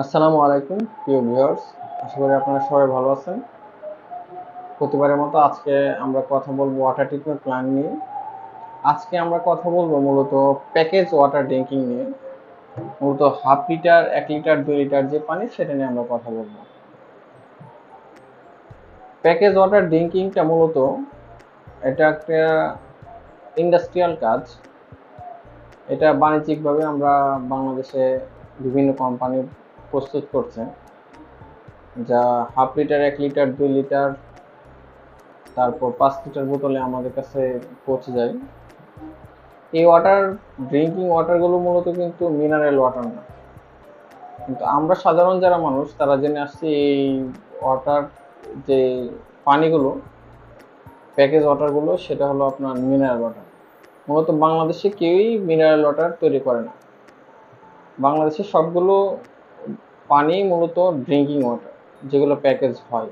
আসসালামু আলাইকুম, প্রিয় ভিউয়ার্স। আশা করি আপনারা সবাই ভালো আছেন। প্রতিবারের মতো আজকে আমরা কথা বলব ওয়াটার ট্রিটমেন্ট প্ল্যান নিয়ে। আজকে আমরা কথা বলব মূলত প্যাকেজ ওয়াটার ড্রিঙ্কিং নিয়ে। মূলত হাফ লিটার এক লিটার দুই লিটার যে পানি, সেটা নিয়ে আমরা কথা বলব। প্যাকেজ ওয়াটার ড্রিঙ্কিংটা মূলত এটা একটা ইন্ডাস্ট্রিয়াল কাজ। এটা বাণিজ্যিকভাবে আমরা বাংলাদেশে বিভিন্ন কোম্পানি প্রস্তুত করছে যা হাফ লিটার, এক লিটার, দুই লিটার, তারপর পাঁচ লিটার বোতলে আমাদের কাছে পৌঁছে যায়। এই ওয়াটার ড্রিঙ্কিং ওয়াটারগুলো মূলত কিন্তু মিনারেল ওয়াটার না। কিন্তু আমরা সাধারণ যারা মানুষ, তারা জেনে আসছি এই ওয়াটার যে পানিগুলো প্যাকেজ ওয়াটারগুলো সেটা হলো আপনার মিনারেল ওয়াটার মূলত বাংলাদেশে কেউই মিনারেল ওয়াটার তৈরি করে না। বাংলাদেশে সবগুলো পানি মূলত ড্রিঙ্কিং ওয়াটার যেগুলো প্যাকেজ হয়।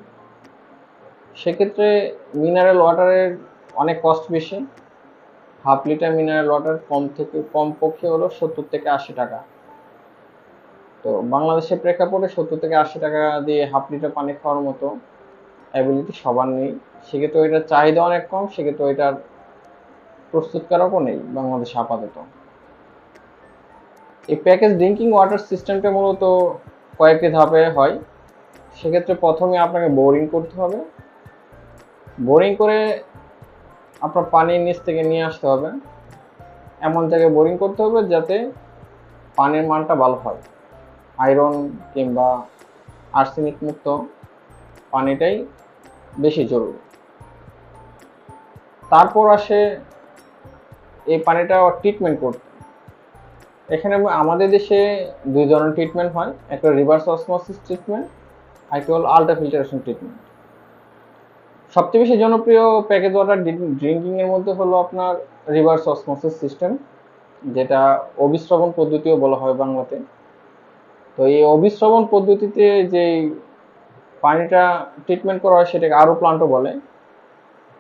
সেক্ষেত্রে মিনারেল ওয়াটারের অনেক কস্ট বেশি। হাফ লিটার মিনারেল ওয়াটার কম থেকে, কম পক্ষে হলো সত্তর থেকে আশি টাকা। তো বাংলাদেশের প্রেক্ষাপটে সত্তর থেকে আশি টাকা দিয়ে হাফ লিটার পানি খাওয়ার মতো অ্যাবিলিটি সবার নেই। সেক্ষেত্রে ওইটার চাহিদা অনেক কম, সেক্ষেত্রে ওইটার প্রস্তুতকারকও নেই বাংলাদেশে আপাতত। এই প্যাকেজ ড্রিঙ্কিং ওয়াটার সিস্টেমটা মূলত কয়েকটি ধাপে হয়। সেক্ষেত্রে প্রথমে আপনাকে বোরিং করতে হবে। বোরিং করে আপনার পানির নিচ থেকে নিয়ে আসতে হবে। এমন জায়গায় বোরিং করতে হবে যাতে পানির মানটা ভালো হয়। আয়রন কিংবা আর্সেনিক মুক্ত পানিটাই বেশি জরুরি। তারপর আসে এই পানিটা ট্রিটমেন্ট করতে। এখানে আমাদের দেশে দুই ধরনের ট্রিটমেন্ট হয়। একটা রিভার্স অসমোসিস ট্রিটমেন্ট আর একটা হলো আল্ট্রা ফিল্টারেশন ট্রিটমেন্ট সবচেয়ে বেশি জনপ্রিয় প্যাকেজ ওয়াটার ড্রিঙ্কিং এর মধ্যে হলো আপনার রিভার্স অসমোসিস সিস্টেম যেটা অবিশ্রবণ পদ্ধতিও বলা হয় বাংলাতে। তো এই অবিশ্রবণ পদ্ধতিতে যে পানিটা ট্রিটমেন্ট করা হয়, সেটাকে আরও প্লান্টও বলে।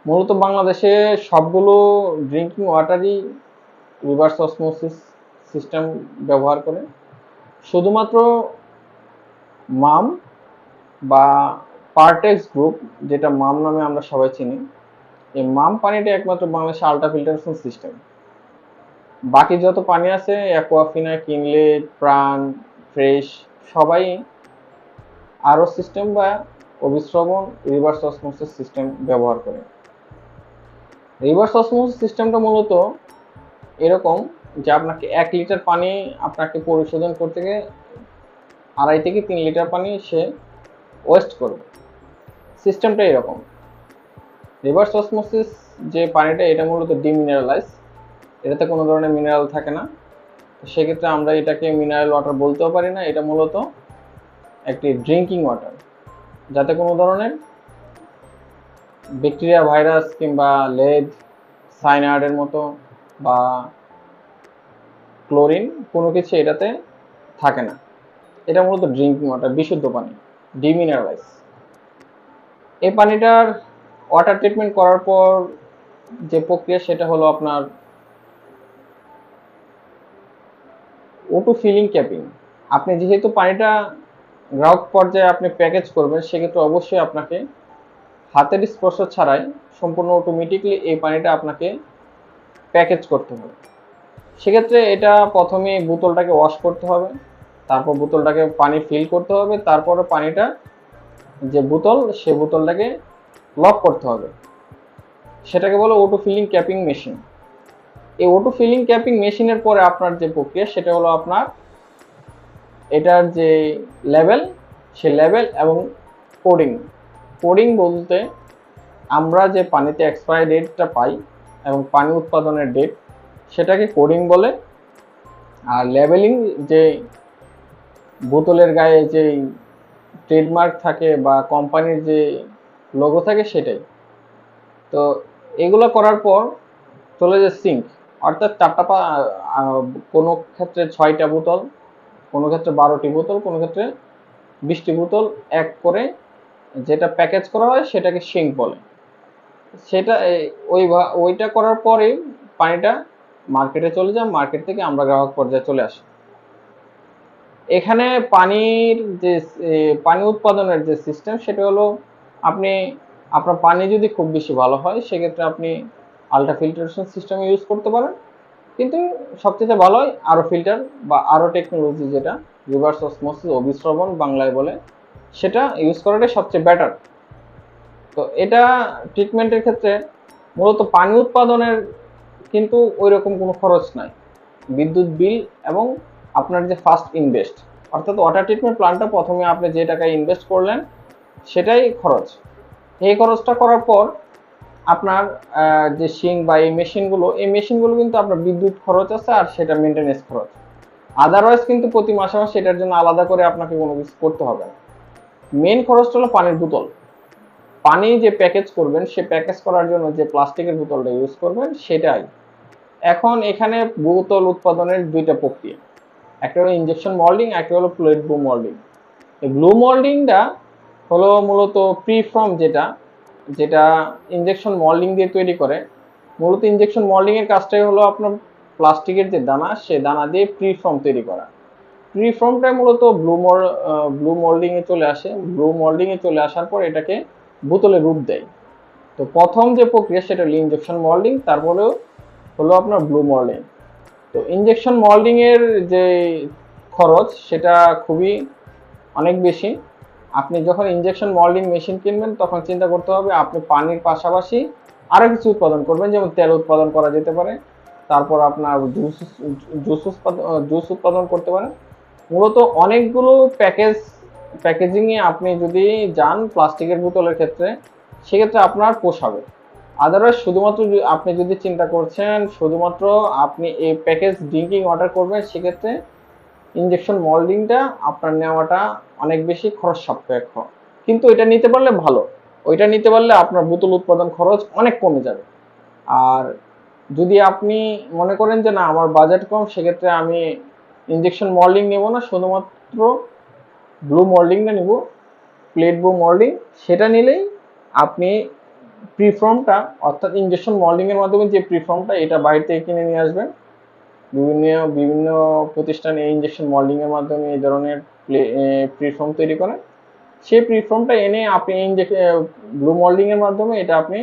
মূলত বাংলাদেশে সবগুলো ড্রিঙ্কিং ওয়াটারই রিভার্স অসমোসিস সিস্টেম ব্যবহার করে। শুধুমাত্র মাম বা পার্টেক্স গ্রুপ, যেটা মাম নামে আমরা সবাই চিনি, এই মাম পানিটা একমাত্র বাংলাদেশে আল্ট্রা ফিল্টারেশন সিস্টেম। বাকি যত পানি আছে, অ্যাকোয়াফিনা কিনলে প্রাণ, ফ্রেশ, সবাই আরও সিস্টেম বা অবিশ্রবণ রিভার্স অসমোসিস সিস্টেম ব্যবহার করে। রিভার্স অসমোসিস সিস্টেমটা মূলত এরকম যে আপনাকে এক লিটার পানি আপনাকে পরিশোধন করতে গিয়ে আড়াই থেকে তিন লিটার পানি সে ওয়েস্ট করবে। সিস্টেমটা এরকম। রিভার্স অসমোসিস যে পানিটা, এটা মূলত ডিমিনারেলাইজ এটাতে কোনো ধরনের মিনারেল থাকে না। সেক্ষেত্রে আমরা এটাকে মিনারেল ওয়াটার বলতেও পারি না। এটা মূলত একটি ড্রিঙ্কিং ওয়াটার যাতে কোনো ধরনের ব্যাকটেরিয়া ভাইরাস কিংবা লেদ সাইনার্ডের মতো বা ক্লোরিন কোনো কিছু এটাতে থাকে না। এটা মূলত ড্রিঙ্কিং ওয়াটার, বিশুদ্ধ পানি ডিমিনারালাইজ এই পানিটার ওয়াটার ট্রিটমেন্ট করার পর যে প্রক্রিয়া, সেটা হলো আপনার ওটু ফিলিং ক্যাপিং আপনি যেহেতু পানিটা গ্রাহক পর্যায়ে আপনি প্যাকেজ করবেন, সেক্ষেত্রে অবশ্যই আপনাকে হাতের স্পর্শ ছাড়াই সম্পূর্ণ অটোমেটিকলি এই পানিটা আপনাকে প্যাকেজ করতে হবে। সেক্ষেত্রে এটা প্রথমে বোতলটাকে ওয়াশ করতে হবে, তারপর বোতলটাকে পানি ফিল করতে হবে তারপরে পানিটা যে বোতল, সে বোতলটাকে লক করতে হবে। সেটাকে বলে ওটো ফিলিং ক্যাপিং মেশিন এই ওটো ফিলিং ক্যাপিং মেশিনের পরে আপনার যে প্রক্রিয়া, সেটা হলো আপনার এটার যে লেভেল সে লেভেল এবং কোডিং কোডিং বলতে আমরা যে পানিতে এক্সপায়ারি ডেটটা পাই এবং পানি উৎপাদনের ডেট সেটাকে কোডিং বলে। আর লেবেলিং যে বোতলের গায়ে যে ট্রেডমার্ক থাকে বা কোম্পানির যে লোগো থাকে সেটাই। তো এগুলো করার পর চলে যায় সিঙ্ক অর্থাৎ চারটা পা কোনো ক্ষেত্রে ছয়টা বোতল, কোনো ক্ষেত্রে বারোটি বোতল, কোনো ক্ষেত্রে বিশটি বোতল এক করে যেটা প্যাকেজ করা হয় সেটাকে সিঙ্ক বলে। সেটা ওই ওইটা করার পরে পানিটা মার্কেটে চলে যায় মার্কেট থেকে আমরা গ্রাহক পর্যায়ে চলে আসি। এখানে পানির যে পানি উৎপাদনের যে সিস্টেম সেটা হলো আপনি, আপনার পানি যদি খুব বেশি ভালো হয়, সেক্ষেত্রে আপনি আলট্রা ফিল্টারেশন সিস্টেম ইউজ করতে পারেন। কিন্তু সবচেয়ে ভালো হয় আরও ফিল্টার বা আরও টেকনোলজি যেটা রিভার্স অসমোসিস অভিশ্রবণ বাংলায় বলে, সেটা ইউজ করাটাই সবচেয়ে বেটার তো এটা ট্রিটমেন্টের ক্ষেত্রে মূলত পানি উৎপাদনের কিন্তু ওই রকম কোনো খরচ নাই। বিদ্যুৎ বিল এবং আপনার যে ফার্স্ট ইনভেস্ট অর্থাৎ ওয়াটার ট্রিটমেন্ট প্ল্যান্টটা প্রথমে আপনি যে টাকায় ইনভেস্ট করলেন, সেটাই খরচ। এই খরচটা করার পর আপনার যে শিং বা এই মেশিনগুলো এই মেশিনগুলো কিন্তু আপনার বিদ্যুৎ খরচ আছে আর সেটা মেনটেনেন্স খরচ। আদারওয়াইজ কিন্তু প্রতি মাসে মাসে এটার জন্য আলাদা করে আপনাকে কোনো কিছু করতে হবে না। মেন খরচটা হলো পানির বোতল। পানি যে প্যাকেজ করবেন, সে প্যাকেজ করার জন্য যে প্লাস্টিকের বোতলটা ইউজ করবেন, সেটাই। এখন এখানে বোতল উৎপাদনের দুইটা প্রক্রিয়া। একটা হলো ইনজেকশন মল্ডিং একটা হলো প্লেট ব্লু মল্ডিং এই মল্ডিংটা হলো মূলত প্রি ফর্ম যেটা যেটা ইনজেকশন মল্ডিং দিয়ে তৈরি করে। মূলত ইনজেকশন মল্ডিং এর কাজটাই হলো আপনার প্লাস্টিকের যে দানা, সে দানা দিয়ে প্রি ফর্ম তৈরি করা। প্রি ফর্মটা মূলত ব্লু মল ব্লু মল্ডিং এ চলে আসে। ব্লু মল্ডিং এ চলে আসার পর এটাকে বোতলে রূপ দেয়। তো প্রথম যে প্রক্রিয়া সেটা হলো ইঞ্জেকশন মল্ডিং তারপরেও হলো আপনার ব্লু মল্ডিং তো ইঞ্জেকশন মল্ডিং এর যে খরচ সেটা খুবই অনেক বেশি। আপনি যখন ইঞ্জেকশন মল্ডিং মেশিন কিনবেন, তখন চিন্তা করতে হবে আপনি পানির পাশাপাশি আরও কিছু উৎপাদন করবেন, যেমন তেল উৎপাদন করা যেতে পারে। তারপর আপনার জুস জুস উৎপাদন জুস উৎপাদন করতে পারেন। মূলত অনেকগুলো প্যাকেজ প্যাকেজিংয়ে আপনি যদি যান প্লাস্টিকের বোতলের ক্ষেত্রে, সেক্ষেত্রে আপনার পোষাবে আদারওয়াইজ শুধুমাত্র আপনি যদি চিন্তা করছেন, শুধুমাত্র আপনি এই প্যাকেজ ড্রিঙ্কিং অর্ডার করবেন, সেক্ষেত্রে ইনজেকশন মল্ডিংটা আপনার নেওয়াটা অনেক বেশি খরচ সাপেক্ষ কিন্তু এটা নিতে পারলে ভালো। ওইটা নিতে পারলে আপনার বোতল উৎপাদন খরচ অনেক কমে যাবে। আর যদি আপনি মনে করেন যে না, আমার বাজেট কম, সেক্ষেত্রে আমি ইনজেকশন মল্ডিং নেব না, শুধুমাত্র ব্লু মল্ডিংটা নেব প্লেট ব্লু মল্ডিং সেটা নিলেই আপনি প্রিফর্মটা অর্থাৎ ইঞ্জেকশন মল্ডিং এর মাধ্যমে যে প্রিফর্মটা এটা বাইরে থেকে কিনে নিয়ে আসবেন। বিভিন্ন বিভিন্ন প্রতিষ্ঠানে ইনজেকশন মল্ডিং এর মাধ্যমে এই ধরনের প্রিফর্ম তৈরি করে সেই প্রিফর্মটা এনে আপনি ব্লু মল্ডিং এর মাধ্যমে এটা আপনি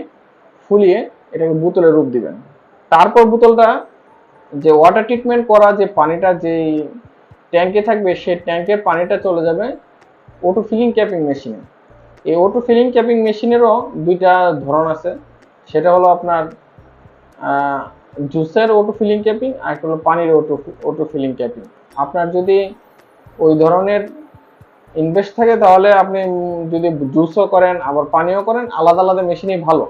ফুলিয়ে এটাকে বোতলে রূপ দিবেন। তারপর বোতলটা যে ওয়াটার ট্রিটমেন্ট করা যে পানিটা যে ট্যাঙ্কে থাকবে সেই ট্যাঙ্কের পানিটা চলে যাবে অটো ফিলিং ক্যাপিং মেশিনে এই অটো ফিলিং ক্যাপিং মেশিনেরও দুইটা ধরন আছে। সেটা হলো আপনার জুসের অটো ফিলিং ক্যাপিং আর একটা হলো পানির অটো অটো ফিলিং ক্যাপিং আপনার যদি ওই ধরনের ইনভেস্ট থাকে তাহলে আপনি যদি জুসও করেন, আবার পানিও করেন, আলাদা আলাদা মেশিনই ভালো।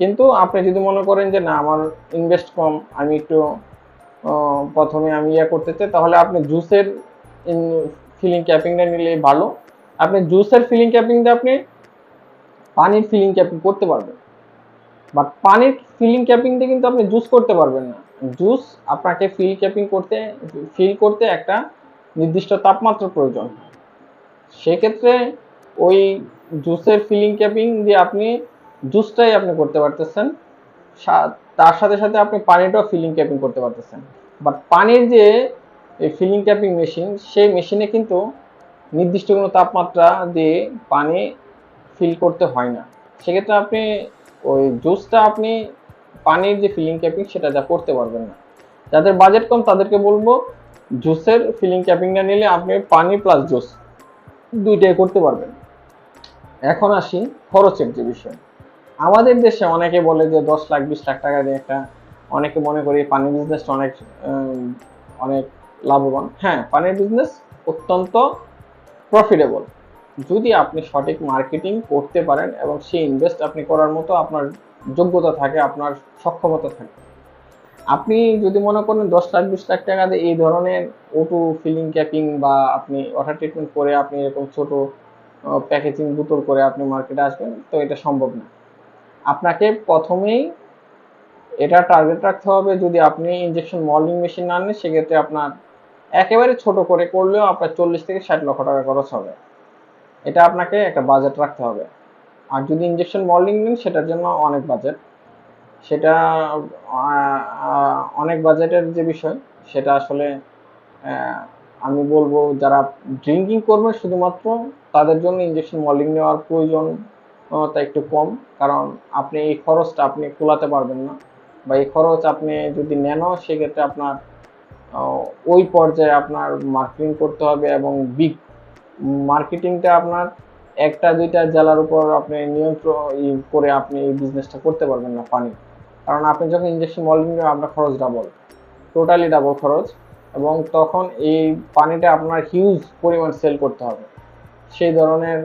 কিন্তু আপনি যদি মনে করেন যে, না, আমার ইনভেস্ট কম, আমি একটু প্রথমে আমি ইয়ে করতে চাই, তাহলে আপনি জুসের ফিলিং ক্যাপিংটা নিলে ভালো। আপনি জুসের ফিলিং ক্যাপিং দিয়ে আপনি পানির ফিলিং ক্যাপিং করতে পারবেন। বাট পানির ফিলিং ক্যাপিং দিয়ে কিন্তু আপনি জুস করতে পারবেন না। জুস আপনাকে ফিল ক্যাপিং করতে ফিল করতে একটা নির্দিষ্ট তাপমাত্রা প্রয়োজন সেক্ষেত্রে ওই জুসের ফিলিং ক্যাপিং দিয়ে আপনি জুসটাই আপনি করতে পারতেছেন। তার সাথে সাথে আপনি পানিটাও ফিলিং ক্যাপিং করতে পারতেছেন। বাট পানির যে, এই ফিলিং ট্যাপিং মেশিন সেই মেশিনে কিন্তু নির্দিষ্ট কোনো তাপমাত্রা দিয়ে পানি ফিল করতে হয় না। সেক্ষেত্রে আপনি ওই জুসটা আপনি পানির যে ফিলিং ক্যাপিং সেটা যা করতে পারবেন না। যাদের বাজেট কম, তাদেরকে বলব জুসের ফিলিং ক্যাপিংটা নিলে আপনি পানি প্লাস জুস দুইটাই করতে পারবেন। এখন আসি খরচের যে বিষয়। আমাদের দেশে অনেকে বলে যে দশ লাখ, বিশ লাখ টাকা দিয়ে একটা অনেকে মনে করি পানির বিজনেসটা অনেক অনেক লাভবান। হ্যাঁ পানির বিজনেস অত্যন্ত প্রফিটেবল যদি আপনি সঠিক মার্কেটিং করতে পারেন এবং সেই ইনভেস্ট আপনি করার মতো আপনার যোগ্যতা থাকে, আপনার সক্ষমতা থাকে। আপনি যদি মনে করেন দশ লাখ, বিশ লাখ টাকা দিয়ে এই ধরনের ওটু ফিলিং ক্যাপিং বা আপনি ওয়াটার ট্রিটমেন্ট করে আপনি এরকম ছোট প্যাকেজিং বোতল করে আপনি মার্কেটে আসবেন, তো এটা সম্ভব না। আপনাকে প্রথমেই এটা টার্গেট রাখতে হবে যদি আপনি ইনজেকশন মল্ডিং মেশিন না নেন, সেক্ষেত্রে আপনার একেবারে ছোট করে করলেও আপনার চল্লিশ থেকে ষাট লক্ষ টাকা খরচ হবে। এটা আপনাকে একটা বাজেট রাখতে হবে। আর যদি ইনজেকশন মল্ডিং নেন, সেটার জন্য অনেক বাজেট সেটা অনেক বাজেটের যে বিষয়, সেটা আসলে আমি বলব যারা ড্রিঙ্কিং করবে শুধুমাত্র, তাদের জন্য ইনজেকশন মল্ডিং নেওয়ার প্রয়োজন, তা একটু কম। কারণ আপনি এই খরচটা আপনি কুলাতে পারবেন না। বা এই খরচ আপনি যদি নেনও, সেক্ষেত্রে আপনার ওই পর্যায়ে আপনার মার্কেটিং করতে হবে এবং বিগ মার্কেটিংটা আপনার একটা, দুইটা জেলার উপর আপনি নিয়ন্ত্রণ করে আপনি এই বিজনেসটা করতে পারবেন না পানি কারণ আপনি যখন ইঞ্জেকশন নেবেন আপনার খরচ ডাবল টোটালি ডাবল খরচ, এবং তখন এই পানিটা আপনার হিউজ পরিমাণ সেল করতে হবে। সেই ধরনের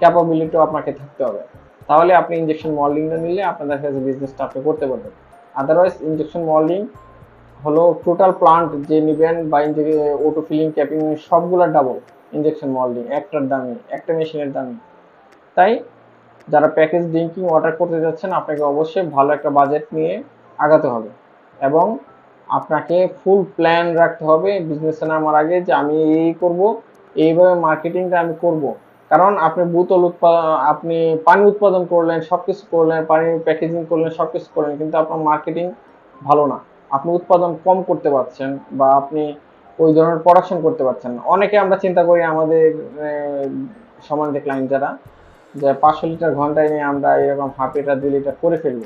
ক্যাপাবিলিটিও আপনাকে থাকতে হবে। তাহলে আপনি ইঞ্জেকশন মল্ডিংটা নিলে আপনাদের কাছে বিজনেসটা আপনি করতে পারবেন। আদারওয়াইজ ইনজেকশন মল্ডিং হলো টোটাল প্লান্ট যে নেবেন বা অটো ফিলিং ক্যাপিং সবগুলো ডাবল ইনজেকশন মল্ডিং একটার দামি একটা মেশিনের দামি তাই যারা প্যাকেজ ড্রিঙ্কিং অর্ডার করতে যাচ্ছেন, আপনাকে অবশ্যই ভালো একটা বাজেট নিয়ে আগাতে হবে। এবং আপনাকে ফুল প্ল্যান রাখতে হবে। বিজনেসে নামার আগে যে আমি এই করব, এইভাবে মার্কেটিংটা আমি করব। কারণ আপনি বোতল উৎপাদন আপনি পানি উৎপাদন করলেন সব কিছু করলেন, পানি প্যাকেজিং করলেন সব কিছু করলেন, কিন্তু আপনার মার্কেটিং ভালো না। আপনি উৎপাদন কম করতে পারছেন বা আপনি ওই ধরনের প্রোডাকশন করতে পারছেন অনেকে আমরা চিন্তা করি আমাদের সমাজ ক্লায়েন্ট যারা, যে পাঁচশো লিটার ঘন্টায় নিয়ে আমরা এরকম হাফ লিটার, দুই লিটার করে ফেলব।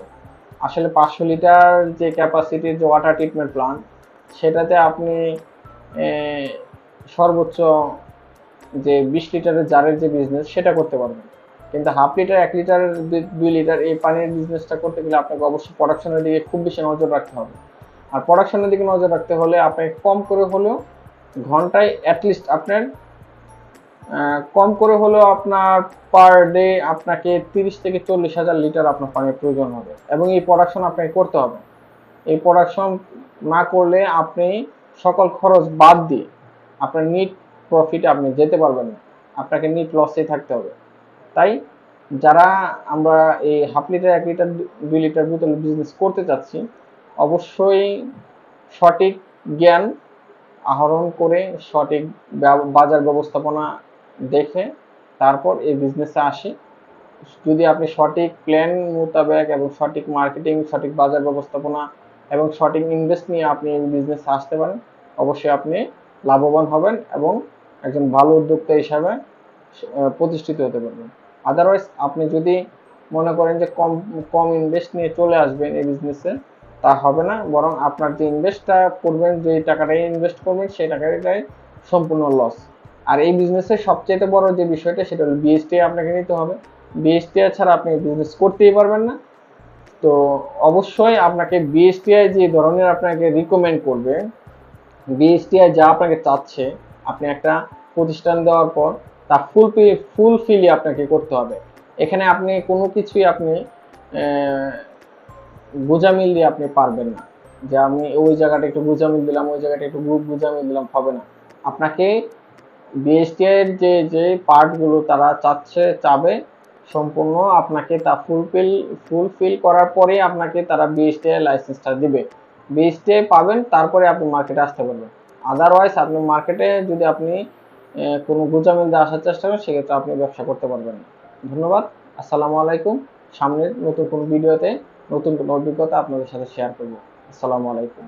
আসলে পাঁচশো লিটার যে ক্যাপাসিটির যে ওয়াটার ট্রিটমেন্ট প্লান্ট সেটাতে আপনি সর্বোচ্চ যে বিশ লিটারের জারের যে বিজনেস সেটা করতে পারবেন। কিন্তু হাফ লিটার এক লিটার দুই লিটার এই পানির বিজনেসটা করতে গেলে আপনাকে অবশ্যই প্রোডাকশনের দিকে খুব বেশি নজর রাখতে হবে। আর প্রোডাকশনের দিকে নজর রাখতে হলে আপনাকে কম করে হলেও ঘন্টায় অ্যাটলিস্ট আপনার কম করে হলেও আপনার পার ডে আপনাকে তিরিশ থেকে চল্লিশ হাজার লিটার আপনার পানির প্রয়োজন হবে। এবং এই প্রোডাকশন আপনাকে করতে হবে। এই প্রোডাকশন না করলে আপনি সকল খরচ বাদ দিয়ে আপনার নিট প্রফিটে আপনি যেতে পারবেন না। আপনাকে নিট লসেই থাকতে হবে। তাই যারা আমরা এই হাফ লিটার এক লিটার দুই লিটার বোতল বিজনেস করতে চাচ্ছি, অবশ্যই সঠিক জ্ঞান আহরণ করে সঠিক বাজার ব্যবস্থাপনা দেখে তারপর এই বিজনেসে আসি। যদি আপনি সঠিক প্ল্যান মোতাবেক এবং সঠিক মার্কেটিং সঠিক বাজার ব্যবস্থাপনা এবং সঠিক ইনভেস্ট নিয়ে আপনি এই বিজনেসে আসতে পারেন, অবশ্যই আপনি লাভবান হবেন এবং একজন ভালো উদ্যোক্তা হিসাবে প্রতিষ্ঠিত হতে পারবেন। আদারওয়াইজ আপনি যদি মনে করেন যে কম কম ইনভেস্ট নিয়ে চলে আসবেন এই বিজনেসে তা হবে না। বরং আপনার যে ইনভেস্টটা করবেন যে টাকাটাই ইনভেস্ট করবেন, সেই টাকাটাই সম্পূর্ণ লস আর এই বিজনেসের সবচেয়ে বড় যে বিষয়টা, সেটা হলো বিএসটি আপনাকে নিতে হবে। বিএসটি ছাড়া আপনি বিজনেস করতেই পারবেন না। তো অবশ্যই আপনাকে বিএসটিআই যে ধরনের আপনাকে রিকমেন্ড করবে বিএসটিআই যা আপনাকে চাচ্ছে আপনি একটা প্রতিষ্ঠান দেওয়ার পর তা ফুল ফুল ফিলি আপনাকে করতে হবে। এখানে আপনি কোনো কিছুই আপনি গোজামিল দিয়ে আপনি পারবেন না। যে আমি ওই জায়গাটা একটু গোজামিল দিলাম, ওই জায়গাটা একটু গোজামিল দিলাম, হবে না। আপনাকে বিএসটি এর যে যে পার্টগুলো তারা চাচ্ছে, চাবে, সম্পূর্ণ আপনাকে তা ফুলফিল ফুলফিল করার পরে আপনাকে তারা বিএসটি লাইসেন্সটা দিবে। বিএসটি পাবেন, তারপরে আপনি মার্কেটে আসতে পারবেন। আদারওয়াইজ আপনি মার্কেটে যদি আপনি কোনো গুজামিল দিয়ে আসার চেষ্টা করেন, সেক্ষেত্রে আপনি ব্যবসা করতে পারবেন ধন্যবাদ। আসসালামু আলাইকুম। সামনের নতুন কোনো ভিডিওতে নতুন কোনো অভিজ্ঞতা আপনাদের সাথে শেয়ার করব। আসসালামু আলাইকুম।